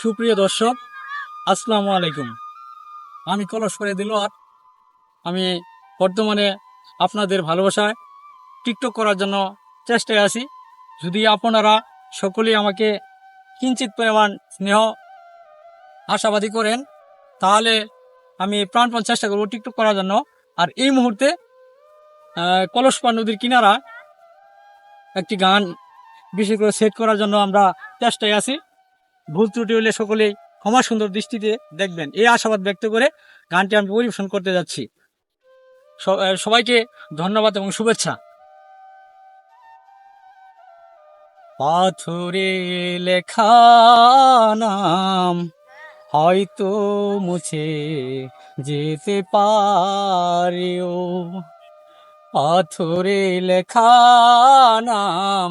সুপ্রিয় দর্শক, আসসালামু আলাইকুম। আমি কলস করে দিল আমি বর্তমানে আপনাদের ভালোবাসায় টিকটক করার জন্য চেষ্টায় আছি। যদি আপনারা সকলেই আমাকে কিঞ্চিত পরিমাণ স্নেহ, আশাবাদী করেন, তাহলে আমি প্রাণপণ চেষ্টা করব টিকটক করার জন্য। আর এই মুহূর্তে কলসপা নদীর কিনারা একটি গান বিশেষ করে সেট করার জন্য আমরা চেষ্টায় আছি। ভুল ত্রুটি হলে সকলেই ক্ষমা সুন্দর দৃষ্টিতে দেখবেন। এই আশাবাদ ব্যক্ত করে গানটি আমি পরিবেশন করতে যাচ্ছি। সবাইকে ধন্যবাদ এবং শুভেচ্ছা। পাথরে লেখা নাম হয়তো মুছে যেতে পারেও। পাথরে লেখা নাম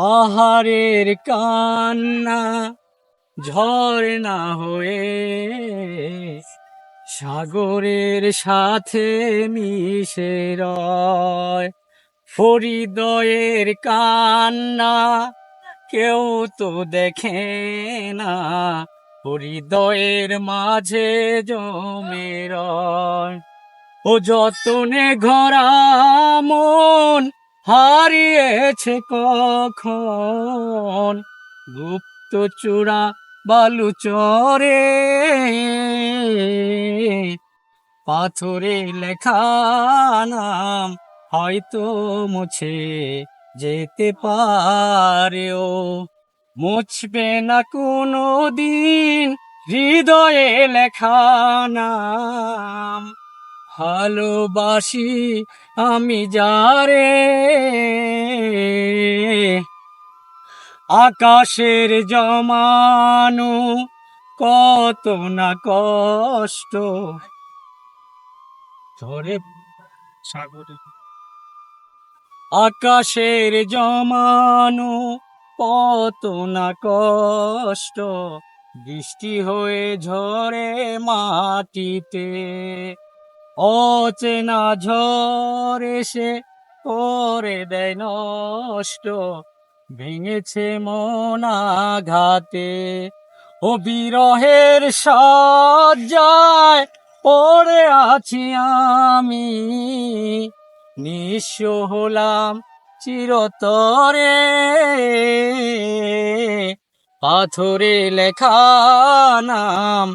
পাহাড়ের কান্না, ঝর্ণা হয়ে সাগরের সাথে মিশে রয়। হৃদয়ের কান্না কেউ তো দেখে না, হৃদয়ের মাঝে জমে রয়। ও যতনে ঘরা মন হারিয়েছে কখন? গুপ্ত চূড়া বালু চরে পাথরে লেখা নাম হয়তো মুছে যেতে পারেও। মুছবে না কোনো দিন হৃদয়ে লেখা নাম। ভালোবাসি আমি যারে। আকাশের জমানো কত না কষ্ট। ধরে সাগরে। আকাশের জমানো কত না কষ্ট। বৃষ্টি হয়ে ঝরে মাটিতে। অচেনা ঝড় এসে করে দেয় নষ্ট, ভেঙেছে মন আঘাতে। ও বিরহের সজ্জায় পড়ে আছি আমি, নিঃস্ব হলাম চিরতরে। পাথরে লেখা নাম